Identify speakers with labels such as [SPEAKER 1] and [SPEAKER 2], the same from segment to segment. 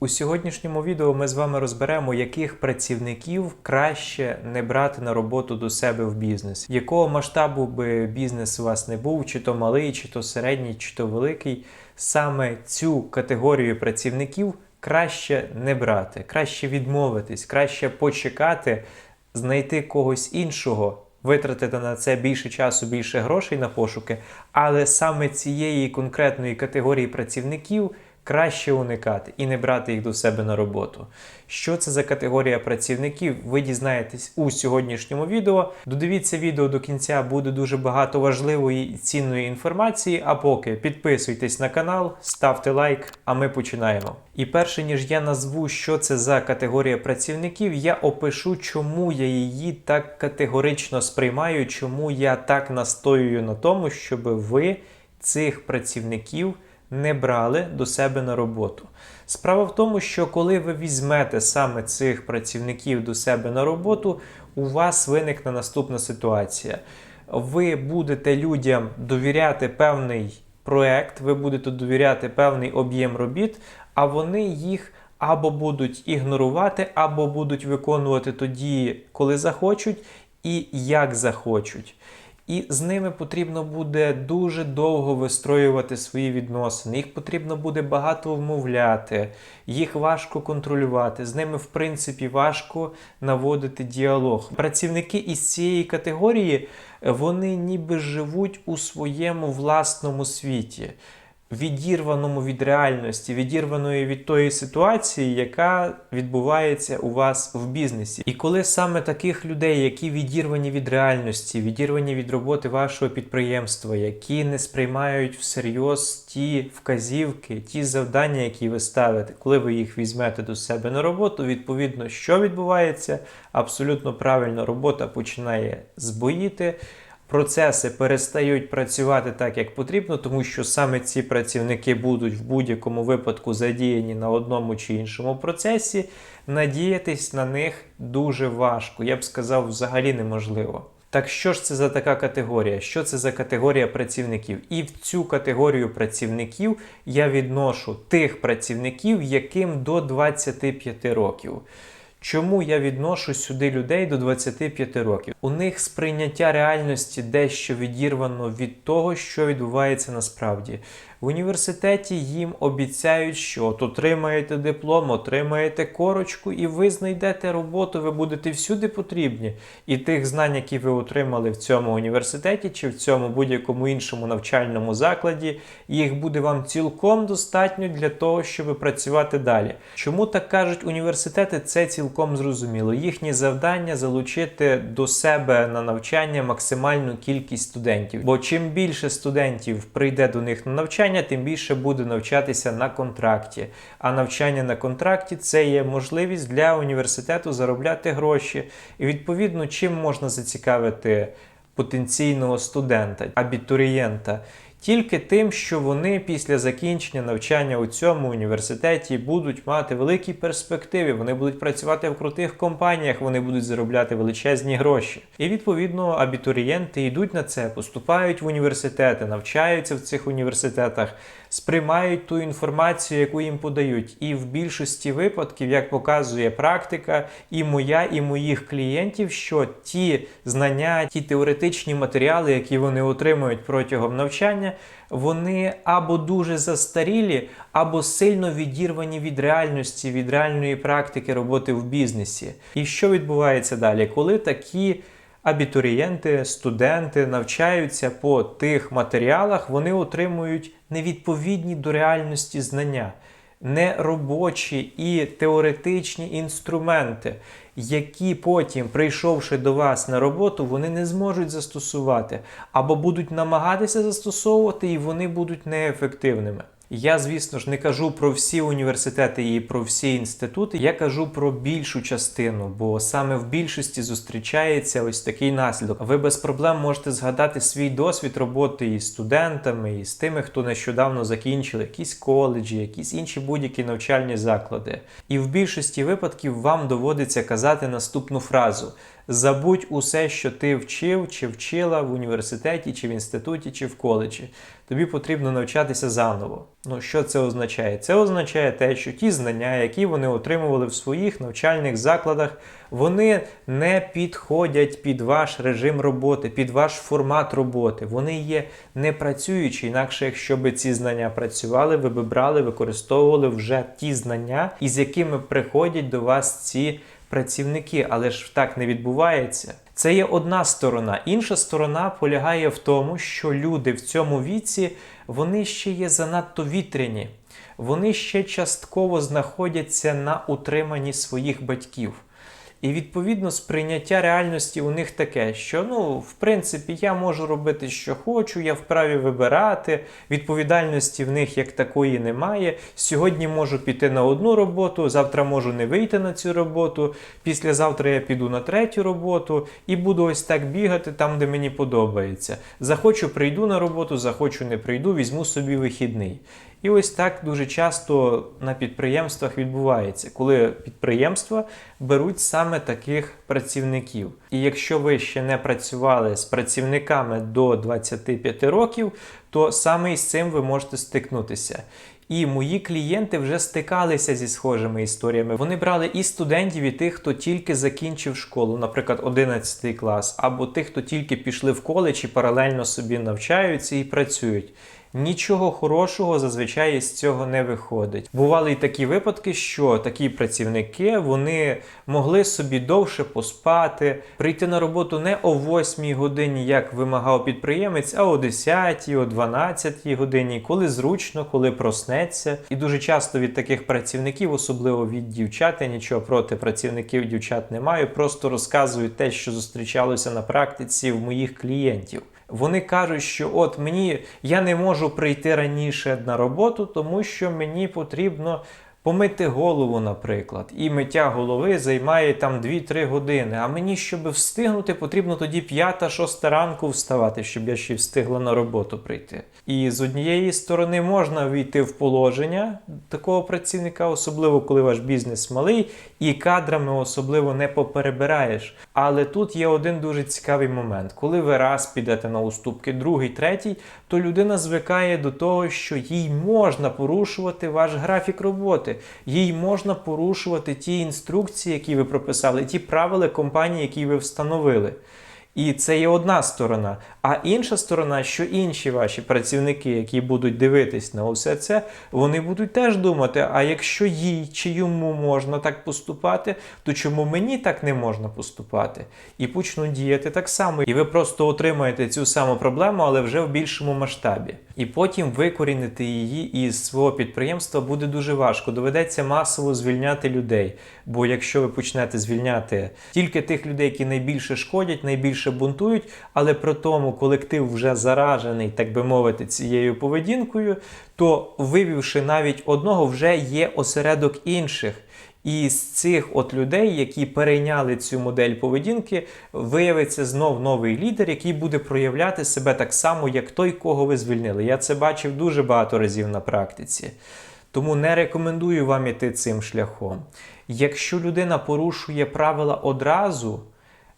[SPEAKER 1] У сьогоднішньому відео ми з вами розберемо, яких працівників краще не брати на роботу до себе в бізнес, якого масштабу би бізнес у вас не був, чи то малий, чи то середній, чи то великий. Саме цю категорію працівників краще не брати, краще відмовитись, краще почекати, знайти когось іншого. Витратити на це більше часу, більше грошей на пошуки, але саме цієї конкретної категорії працівників краще уникати і не брати їх до себе на роботу. Що це за категорія працівників? Ви дізнаєтесь у сьогоднішньому відео. Додивіться відео до кінця, буде дуже багато важливої і цінної інформації. А поки підписуйтесь на канал, ставте лайк, а ми починаємо. І перше ніж я назву, що це за категорія працівників, я опишу, чому я її так категорично сприймаю, чому я так настоюю на тому, щоб ви цих працівників не брали до себе на роботу. Справа в тому, що коли ви візьмете саме цих працівників до себе на роботу, у вас виникне наступна ситуація. Ви будете людям довіряти певний проект, ви будете довіряти певний об'єм робіт, а вони їх або будуть ігнорувати, або будуть виконувати тоді, коли захочуть, і як захочуть. І з ними потрібно буде дуже довго вистроювати свої відносини. Їх потрібно буде багато вмовляти, їх важко контролювати. З ними, в принципі, важко наводити діалог. Працівники із цієї категорії вони ніби живуть у своєму власному світі. Відірваному від реальності, відірваної від тої ситуації, яка відбувається у вас в бізнесі. І коли саме таких людей, які відірвані від реальності, відірвані від роботи вашого підприємства, які не сприймають всерйоз ті вказівки, ті завдання, які ви ставите, коли ви їх візьмете до себе на роботу, відповідно, що відбувається, абсолютно правильно робота починає збоїти процеси перестають працювати так, як потрібно, тому що саме ці працівники будуть в будь-якому випадку задіяні на одному чи іншому процесі. Надіятись на них дуже важко. Я б сказав, взагалі неможливо. Так що ж це за така категорія? Що це за категорія працівників? І в цю категорію працівників я відношу тих працівників, яким до 25 років. Чому я відношу сюди людей до 25 років? У них сприйняття реальності дещо відірвано від того, що відбувається насправді. В університеті їм обіцяють, що от отримаєте диплом, отримаєте корочку, і ви знайдете роботу, ви будете всюди потрібні. І тих знань, які ви отримали в цьому університеті чи в цьому будь-якому іншому навчальному закладі, їх буде вам цілком достатньо для того, щоб працювати далі. Чому так кажуть університети? Це цілком зрозуміло. Їхнє завдання залучити до себе на навчання максимальну кількість студентів. Бо чим більше студентів прийде до них на навчання, тим більше буде навчатися на контракті. А навчання на контракті це є можливість для університету заробляти гроші. І відповідно, чим можна зацікавити потенційного студента, абітурієнта. Тільки тим, що вони після закінчення навчання у цьому університеті будуть мати великі перспективи, вони будуть працювати в крутих компаніях, вони будуть заробляти величезні гроші. І відповідно абітурієнти йдуть на це, поступають в університети, навчаються в цих університетах, сприймають ту інформацію, яку їм подають. І в більшості випадків, як показує практика, і моя, і моїх клієнтів, що ті знання, ті теоретичні матеріали, які вони отримують протягом навчання, вони або дуже застарілі, або сильно відірвані від реальності, від реальної практики роботи в бізнесі. І що відбувається далі, коли такі абітурієнти, студенти навчаються по тих матеріалах, вони отримують невідповідні до реальності знання, неробочі і теоретичні інструменти, які потім, прийшовши до вас на роботу, вони не зможуть застосувати або будуть намагатися застосовувати, і вони будуть неефективними. Я, звісно ж, не кажу про всі університети і про всі інститути. Я кажу про більшу частину, бо саме в більшості зустрічається ось такий наслідок. Ви без проблем можете згадати свій досвід роботи із студентами, і з тими, хто нещодавно закінчили якісь коледжі, якісь інші будь-які навчальні заклади. І в більшості випадків вам доводиться казати наступну фразу. Забудь усе, що ти вчив чи вчила в університеті, чи в інституті, чи в коледжі. Тобі потрібно навчатися заново. Ну що це означає? Це означає те, що ті знання, які вони отримували в своїх навчальних закладах, вони не підходять під ваш режим роботи, під ваш формат роботи. Вони є не працюючі. Інакше, якщо би ці знання працювали, ви б брали, використовували вже ті знання, із якими приходять до вас ці працівники, але ж так не відбувається. Це є одна сторона. Інша сторона полягає в тому, що люди в цьому віці вони ще є занадто вітряні, вони ще частково знаходяться на утриманні своїх батьків. І відповідно сприйняття реальності у них таке, що ну, в принципі, я можу робити, що хочу, я вправі вибирати. Відповідальності в них як такої немає. Сьогодні можу піти на одну роботу, завтра можу не вийти на цю роботу. Післязавтра я піду на третю роботу і буду ось так бігати там, де мені подобається. Захочу, прийду на роботу, захочу, не прийду, візьму собі вихідний. І ось так дуже часто на підприємствах відбувається, коли підприємства беруть саме таких працівників. І якщо ви ще не працювали з працівниками до 25 років, то саме із цим ви можете стикнутися. І мої клієнти вже стикалися зі схожими історіями. Вони брали і студентів, і тих, хто тільки закінчив школу, наприклад, 11 клас, або тих, хто тільки пішли в коледж і паралельно собі навчаються і працюють. Нічого хорошого зазвичай з цього не виходить. Бували й такі випадки, що такі працівники вони могли собі довше поспати, прийти на роботу не о 8 годині, як вимагав підприємець, а о 10, о 12 годині, коли зручно, коли проснеться. І дуже часто від таких працівників, особливо від дівчат, я нічого проти працівників дівчат не маю, просто розказують те, що зустрічалося на практиці в моїх клієнтів. Вони кажуть, що от мені я не можу прийти раніше на роботу, тому що мені потрібно помити голову, наприклад. І миття голови займає там 2-3 години. А мені, щоб встигнути, потрібно тоді 5-6 ранку вставати, щоб я ще встигла на роботу прийти. І з однієї сторони можна війти в положення такого працівника, особливо коли ваш бізнес малий, і кадрами особливо не поперебираєш. Але тут є один дуже цікавий момент. Коли ви раз підете на уступки, другий, третій, то людина звикає до того, що їй можна порушувати ваш графік роботи, їй можна порушувати ті інструкції, які ви прописали, ті правила компанії, які ви встановили. І це є одна сторона. А інша сторона, що інші ваші працівники, які будуть дивитись на усе це, вони будуть теж думати: а якщо їй чи йому можна так поступати, то чому мені так не можна поступати? І почнуть діяти так само. І ви просто отримаєте цю саму проблему, але вже в більшому масштабі. І потім викорінити її із свого підприємства буде дуже важко. Доведеться масово звільняти людей. Бо якщо ви почнете звільняти тільки тих людей, які найбільше шкодять, найбільше бунтують, але при тому колектив вже заражений, так би мовити, цією поведінкою, то вивівши навіть одного, вже є осередок інших. І з цих от людей, які перейняли цю модель поведінки, виявиться знов новий лідер, який буде проявляти себе так само, як той, кого ви звільнили. Я це бачив дуже багато разів на практиці. Тому не рекомендую вам іти цим шляхом. Якщо людина порушує правила одразу,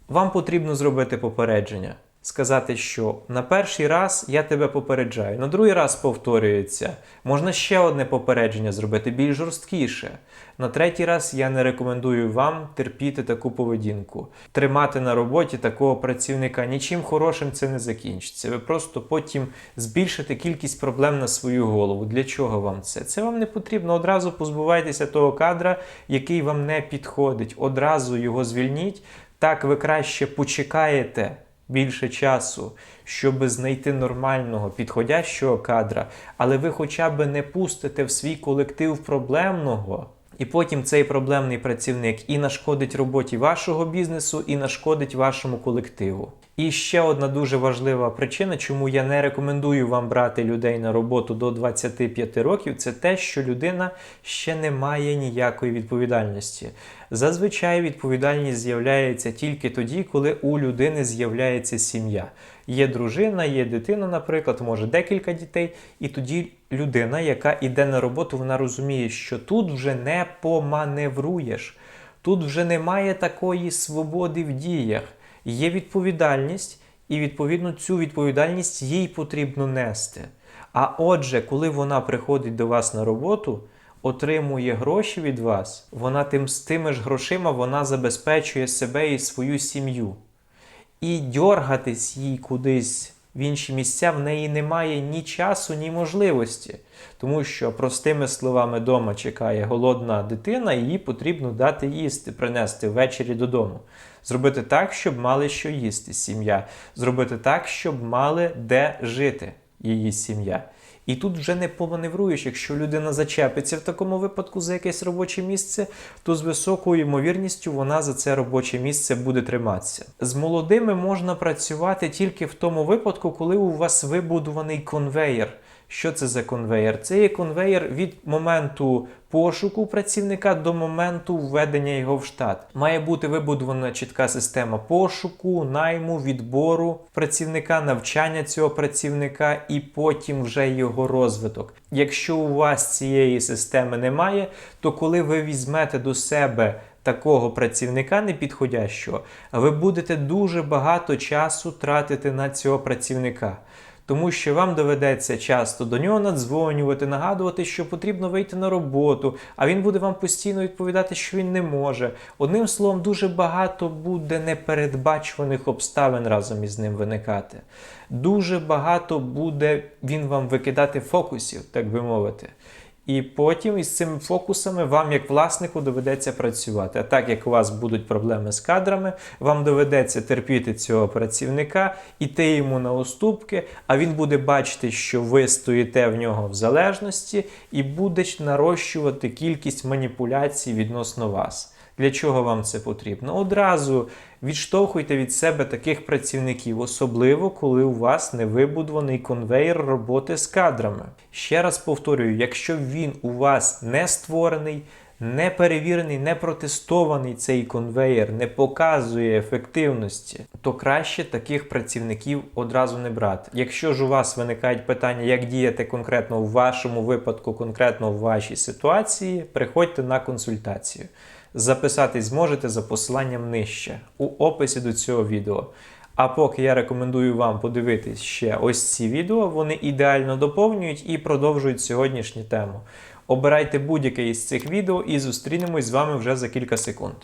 [SPEAKER 1] вам потрібно зробити попередження. Сказати, що на перший раз я тебе попереджаю, на другий раз повторюється. Можна ще одне попередження зробити більш жорсткіше. На третій раз я не рекомендую вам терпіти таку поведінку. Тримати на роботі такого працівника нічим хорошим це не закінчиться. Ви просто потім збільшите кількість проблем на свою голову. Для чого вам це? Це вам не потрібно. Одразу позбувайтеся того кадра, який вам не підходить. Одразу його звільніть. Так ви краще почекаєте більше часу, щоб знайти нормального, підходящого кадра, але ви хоча б не пустите в свій колектив проблемного. І потім цей проблемний працівник і нашкодить роботі вашого бізнесу, і нашкодить вашому колективу. І ще одна дуже важлива причина, чому я не рекомендую вам брати людей на роботу до 25 років, це те, що людина ще не має ніякої відповідальності. Зазвичай відповідальність з'являється тільки тоді, коли у людини з'являється сім'я. Є дружина, є дитина, наприклад, може декілька дітей, і тоді людина, яка йде на роботу, вона розуміє, що тут вже не поманевруєш. Тут вже немає такої свободи в діях. Є відповідальність, і відповідно цю відповідальність їй потрібно нести. А отже, коли вона приходить до вас на роботу, отримує гроші від вас, вона тим з тими ж грошима вона забезпечує себе і свою сім'ю. І дьоргатись їй кудись в інші місця в неї немає ні часу, ні можливості. Тому що, простими словами, дома чекає голодна дитина, її потрібно дати їсти, принести ввечері додому. Зробити так, щоб мали що їсти сім'я. Зробити так, щоб мали де жити її сім'я. І тут вже не поманевруєш, якщо людина зачепиться в такому випадку за якесь робоче місце, то з високою ймовірністю вона за це робоче місце буде триматися. З молодими можна працювати тільки в тому випадку, коли у вас вибудований конвеєр. Що це за конвеєр? Це є конвеєр від моменту пошуку працівника до моменту введення його в штат. Має бути вибудована чітка система пошуку, найму, відбору працівника, навчання цього працівника і потім вже його розвиток. Якщо у вас цієї системи немає, то коли ви візьмете до себе такого працівника непідходящого, ви будете дуже багато часу тратити на цього працівника. Тому що вам доведеться часто до нього надзвонювати, нагадувати, що потрібно вийти на роботу, а він буде вам постійно відповідати, що він не може. Одним словом, дуже багато буде непередбачуваних обставин разом із ним виникати. Дуже багато буде він вам викидати фокусів, так би мовити. І потім із цими фокусами вам, як власнику, доведеться працювати. А так як у вас будуть проблеми з кадрами, вам доведеться терпіти цього працівника, іти йому на уступки, а він буде бачити, що ви стоїте в нього в залежності, і буде нарощувати кількість маніпуляцій відносно вас. Для чого вам це потрібно? Одразу відштовхуйте від себе таких працівників, особливо коли у вас не вибудований конвейер роботи з кадрами. Ще раз повторюю: якщо він у вас не створений, не перевірений, не протестований цей конвейер, не показує ефективності, то краще таких працівників одразу не брати. Якщо ж у вас виникають питання, як діяти конкретно в вашому випадку, конкретно в вашій ситуації, приходьте на консультацію. Записатись зможете за посиланням нижче у описі до цього відео. А поки я рекомендую вам подивитись ще ось ці відео, вони ідеально доповнюють і продовжують сьогоднішню тему. Обирайте будь-яке із цих відео і зустрінемось з вами вже за кілька секунд.